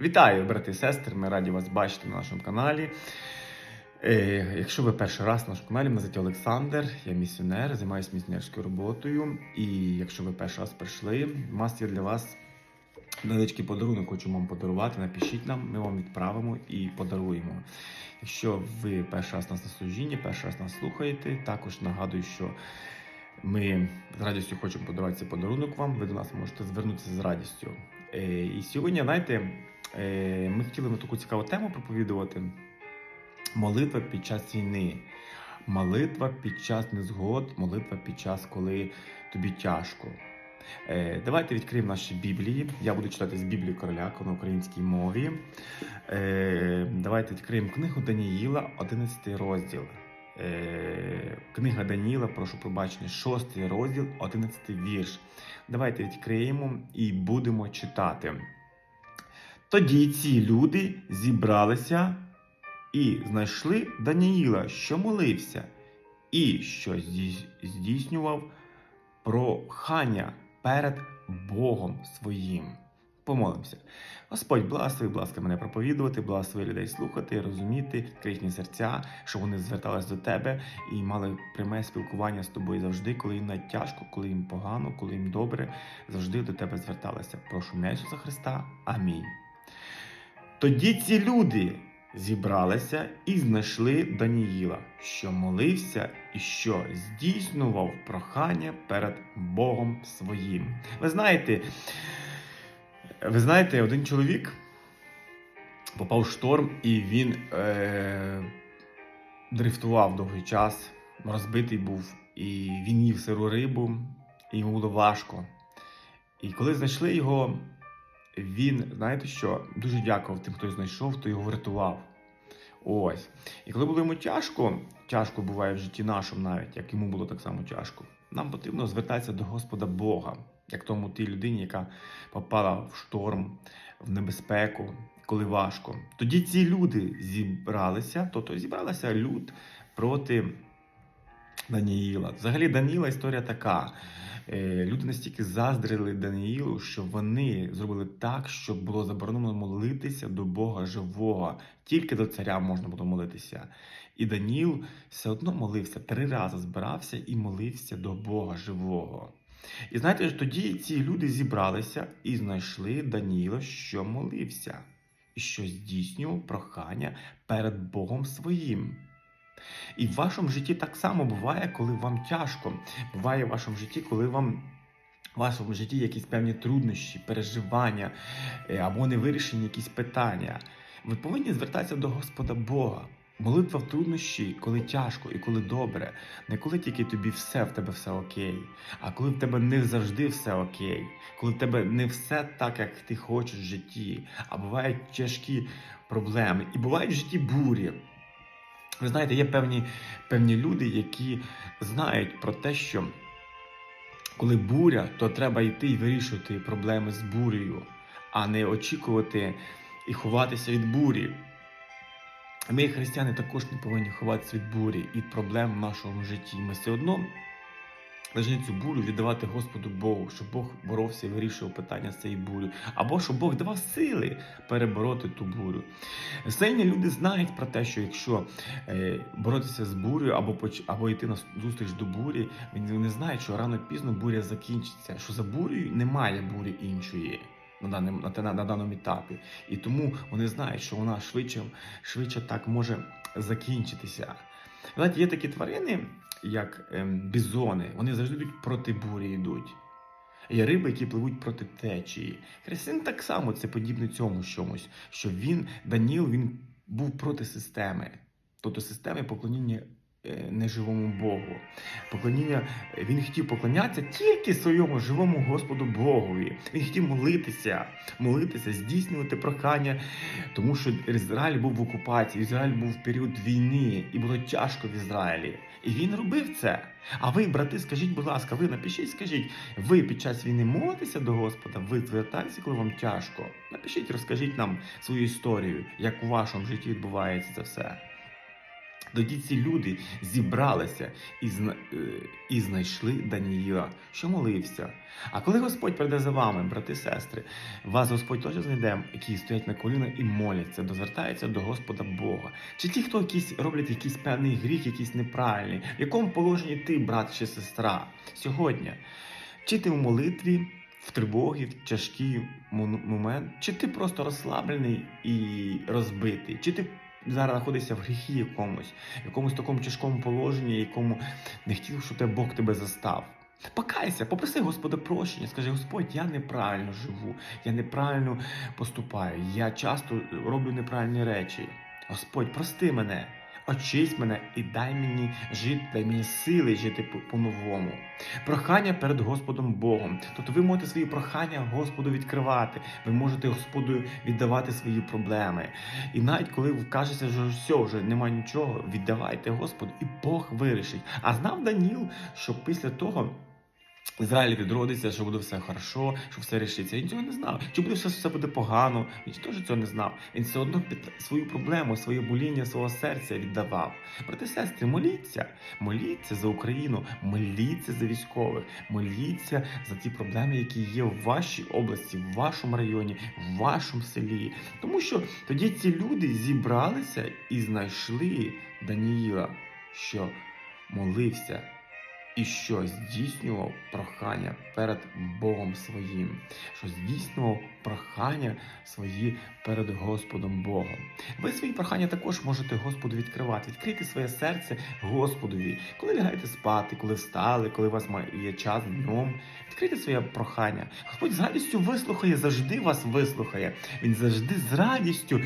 Вітаю, брати і сестри! Ми раді вас бачити на нашому каналі. Е, якщо ви перший раз на нашому каналі, мене звати Олександр, я місіонер, займаюся місіонерською роботою. І якщо ви перший раз прийшли, у нас є для вас невеличкий подарунок, хочемо вам подарувати. Напишіть нам, ми вам відправимо і подаруємо. Якщо ви перший раз нас на служінні, перший раз нас слухаєте, також нагадую, що ми з радістю хочемо подарувати цей подарунок вам. Ви до нас можете звернутися з радістю. Е, І сьогодні, знаєте, ми хотіли на таку цікаву тему проповідувати. Молитва під час війни. Молитва під час незгод, молитва під час, коли тобі тяжко. Е, Давайте відкриємо наші Біблії. Я буду читати з Біблії Короляка на українській мові. Е, Давайте відкриємо книгу Даніїла, 11 розділ. Е, Книга Даніїла, прошу пробачення, 6 розділ, 11 вірш. Давайте відкриємо і будемо читати. Тоді ці люди зібралися і знайшли Даніїла, що молився, і що здійснював прохання перед Богом своїм. Помолимося. Господь, благослови, будь ласка, мене проповідувати, благослови людей слухати, розуміти, відкрий їхні серця, щоб вони звертались до тебе і мали пряме спілкування з тобою завжди, коли їм тяжко, коли їм погано, коли їм добре, завжди до тебе зверталися. Прошу Ісуса Христа. Амінь. Тоді ці люди зібралися і знайшли Даніїла, що молився і що здійснював прохання перед Богом своїм. Ви знаєте, ви знаєте, один чоловік попав в шторм, і він е, дрифтував довгий час, розбитий був, і він їв сиру рибу, і йому було важко. І коли знайшли його, він, знаєте що, дуже дякував тим, хто знайшов, хто його врятував. Ось. І коли було йому тяжко, тяжко буває в житті нашому навіть, як йому було так само тяжко, нам потрібно звертатися до Господа Бога, як тому тій людині, яка попала в шторм, в небезпеку, коли важко. Тоді ці люди зібралися, тобто зібралися люд проти Даніїла. Взагалі, Даніїла історія така. Е, Люди настільки заздрили Даніїлу, що вони зробили так, щоб було заборонено молитися до Бога живого. Тільки до царя можна було молитися. І Даніїл все одно молився, три рази збирався і молився до Бога живого. І знаєте, тоді ці люди зібралися і знайшли Даніїла, що молився, і що здійснював прохання перед Богом своїм. І в вашому житті так само буває, коли вам тяжко. Буває в вашому житті, коли вам в вашому житті якісь певні труднощі, переживання е, або невирішені якісь питання. Ви повинні звертатися до Господа Бога. Молитва в труднощі, коли тяжко і коли добре, не коли тільки тобі все в тебе все окей, а коли в тебе не завжди все окей, коли в тебе не все так, як ти хочеш в житті, а бувають тяжкі проблеми, і бувають в житті бурі. Ви знаєте, є певні, певні люди, які знають про те, що коли буря, то треба йти і вирішувати проблеми з бурею, а не очікувати і ховатися від бурі. Ми, християни, також не повинні ховатися від бурі і проблем в нашому житті. Ми все одно повинні цю бурю віддавати Господу Богу, щоб Бог боровся і вирішував питання з цією бурю, або щоб Бог давав сили перебороти ту бурю. Сильні люди знають про те, що якщо е, боротися з бурею або або йти на зустріч до бурі, вони вони знають, що рано пізно буря закінчиться, що за бурею немає бурі іншої. На даному, на, на, на даному етапі. І тому вони знають, що вона швидше, швидше так може закінчитися. Знаєте, є такі тварини, як ем, бізони, вони завжди йдуть проти бурі йдуть. Є риби, які пливуть проти течії. Християн так само це подібне цьому чомусь, що він, Даніл, він був проти системи, тобто системи поклоніння е, неживому Богу. Поклоніння, він хотів поклонятися тільки своєму живому Господу Богові. Він хотів молитися, молитися, здійснювати прохання, тому що Ізраїль був в окупації, Ізраїль був в період війни, і було тяжко в Ізраїлі. І він робив це. А ви, брати, скажіть, будь ласка, ви напишіть, скажіть, ви під час війни молитеся до Господа, ви звертаєтеся, коли вам тяжко. Напишіть, розкажіть нам свою історію, як у вашому житті відбувається це все. Тоді ці люди зібралися і, зна... е, і знайшли Даніїла, що молився. А коли Господь прийде за вами, брати і сестри, вас Господь теж знайде, які стоять на колінах і моляться, дозвертаються до Господа Бога. Чи ті, хто якісь роблять якийсь певний гріх, якийсь неправильний, в якому положенні ти, брат чи сестра, сьогодні? Чи ти в молитві, в тривогі, в тяжкий момент, чи ти просто розслаблений і розбитий, чи ти зараз знаходишся в гріхі якомусь, якомусь такому тяжкому положенні, якому не хотів, щоб тебе Бог тебе застав. Покайся, попроси Господа прощення, скажи, Господь, я неправильно живу, я неправильно поступаю, я часто роблю неправильні речі. Господь, прости мене, очисть мене і дай мені жити, дай мені сили жити по- по-новому. Прохання перед Господом Богом. Тобто ви можете свої прохання Господу відкривати, ви можете Господу віддавати свої проблеми. І навіть коли кажеться, що все, вже немає нічого, віддавайте Господу, і Бог вирішить. А знав Даніл, що після того. Ізраїль відродиться, що буде все хорошо, що все рішиться. Він цього не знав. Чи буде все, все буде погано? Він теж цього не знав. Він все одно під свою проблему, своє боління, свого серця віддавав. Брати сестри, моліться, моліться за Україну, моліться за військових, моліться за ті проблеми, які є в вашій області, в вашому районі, в вашому селі. Тому що тоді ці люди зібралися і знайшли Даніїла, що молився і що здійснював прохання перед Богом своїм, що здійснював прохання свої перед Господом Богом. Ви свої прохання також можете Господу відкривати. Відкрийте своє серце Господові, коли лягаєте спати, коли встали, коли у вас є час днем. Відкрийте своє прохання. Господь з радістю вислухає, завжди вас вислухає. Він завжди з радістю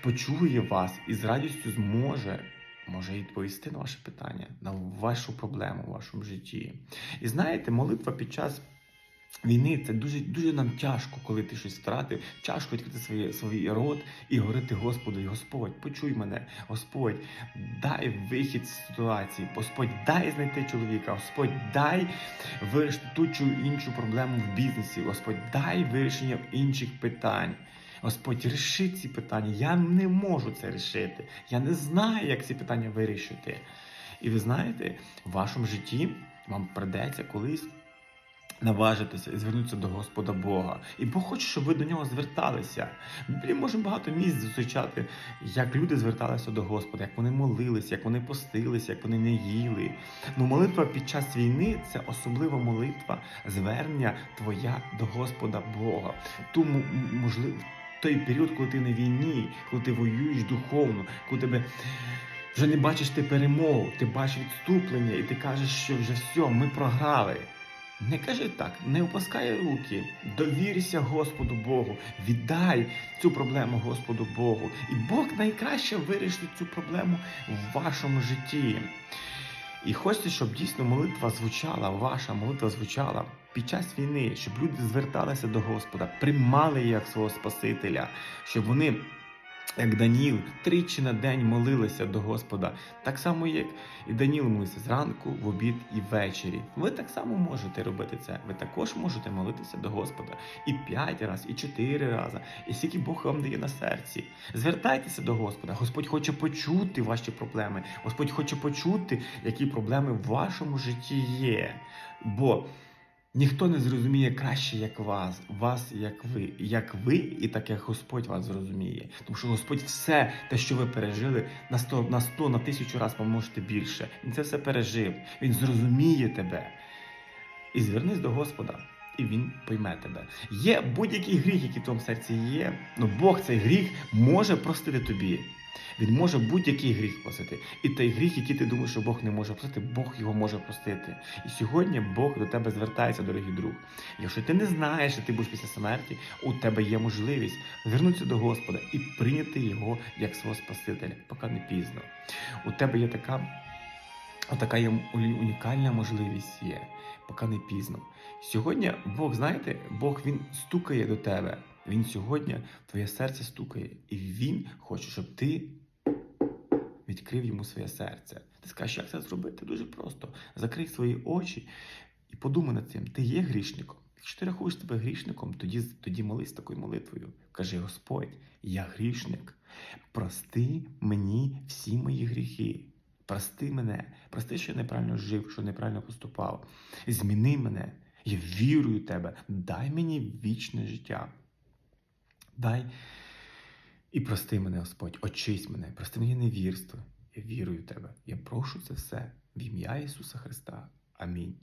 почує вас і з радістю зможе може відповісти на ваше питання, на вашу проблему в вашому житті. І знаєте, молитва під час. Війни це дуже дуже нам тяжко, коли ти щось втратив. Тяжко відкрити своє, свій рот і говорити Господу, Господь, почуй мене, Господь, дай вихід з ситуації, Господь, дай знайти чоловіка, Господь, дай вирішити ту чи іншу проблему в бізнесі, Господь, дай вирішення інших питань. Господь, ріши ці питання. Я не можу це рішити. Я не знаю, як ці питання вирішити. І ви знаєте, в вашому житті вам придеться колись наважитися і звернутися до Господа Бога. І Бог хоче, щоб ви до нього зверталися. Біблії можемо багато місць зустрічати, як люди зверталися до Господа, як вони молилися, як вони постилися, як вони не їли. Ну, молитва під час війни це особлива молитва, звернення твоя до Господа Бога. М- можливо. Той період, коли ти на війні, коли ти воюєш духовно, коли тебе вже не бачиш ти перемогу, ти бачиш відступлення, і ти кажеш, що вже все, ми програли. Не кажи так, не опускай руки, довірся Господу Богу, віддай цю проблему Господу Богу. І Бог найкраще вирішить цю проблему в вашому житті. І хочеться, щоб дійсно молитва звучала, ваша молитва звучала під час війни, щоб люди зверталися до Господа, приймали її як свого Спасителя, щоб вони, як Даніл, тричі на день молилися до Господа, так само, як і Даніл молився зранку, в обід і ввечері. Ви так само можете робити це. Ви також можете молитися до Господа і п'ять разів, і чотири рази, і скільки Бог вам дає на серці. Звертайтеся до Господа. Господь хоче почути ваші проблеми. Господь хоче почути, які проблеми в вашому житті є. Бо ніхто не зрозуміє краще, як вас, вас, як ви, як ви, і так як Господь вас зрозуміє. Тому що Господь все те, що ви пережили, на 100, на 100, на тисячу разів поможете більше. Він це все пережив. Він зрозуміє тебе. І звернись до Господа. І він пойме тебе. Є будь-який гріх, який в твоєму серці є. Ну Бог цей гріх може простити тобі. Він може будь-який гріх простити. І той гріх, який ти думаєш, що Бог не може простити, Бог його може простити. І сьогодні Бог до тебе звертається, дорогий друг. Якщо ти не знаєш, що ти будеш після смерті, у тебе є можливість звернутися до Господа і прийняти його як свого Спасителя, поки не пізно. У тебе є така, така є унікальна можливість є, поки не пізно. Сьогодні Бог, знаєте, Бог він стукає до тебе. Він сьогодні твоє серце стукає, і він хоче, щоб ти відкрив йому своє серце. Ти скажеш, як це зробити? Дуже просто. Закрий свої очі і подумай над цим. Ти є грішником. Якщо ти рахуєш себе грішником, тоді, тоді молись такою молитвою. Кажи, Господь, я грішник. Прости мені всі мої гріхи. Прости мене, прости, що я неправильно жив, що неправильно поступав. Зміни мене. Я вірую в тебе. Дай мені вічне життя. Дай і прости мене, Господь, очись мене, прости мені невірство. Я вірую в тебе. Я прошу це все в ім'я Ісуса Христа. Амінь.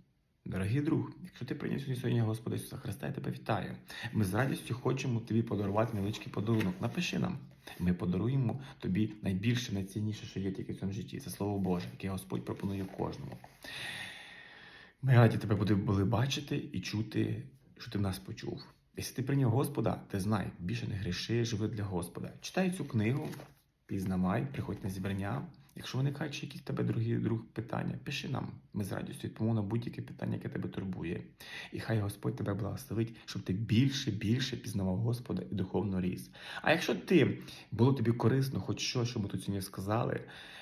Дорогий друг, якщо ти прийняв сьогодні Господа Ісуса Христа, я тебе вітаю. Ми з радістю хочемо тобі подарувати невеличкий подарунок. Напиши нам. Ми подаруємо тобі найбільше, найцінніше, що є тільки в цьому житті. Це Слово Боже, яке Господь пропонує кожному. Ми раді тебе були бачити і чути, що ти в нас почув. Якщо ти прийняв Господа, ти знай, більше не гріши, живи для Господа. Читай цю книгу, пізнавай, приходь на зібрання. Якщо виникають ще якісь тебе другі друг питання, пиши нам. Ми з радістю відповімо на будь-яке питання, яке тебе турбує. І хай Господь тебе благословить, щоб ти більше, більше пізнавав Господа і духовно ріс. А якщо ти було тобі корисно, хоч що, що ми тут сьогодні сказали,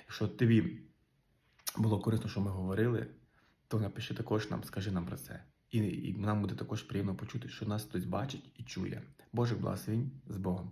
якщо тобі було корисно, що ми говорили, то напиши також нам, скажи нам про це. І, нам буде також приємно почути, що нас хтось бачить і чує. Божих благословінь з Богом.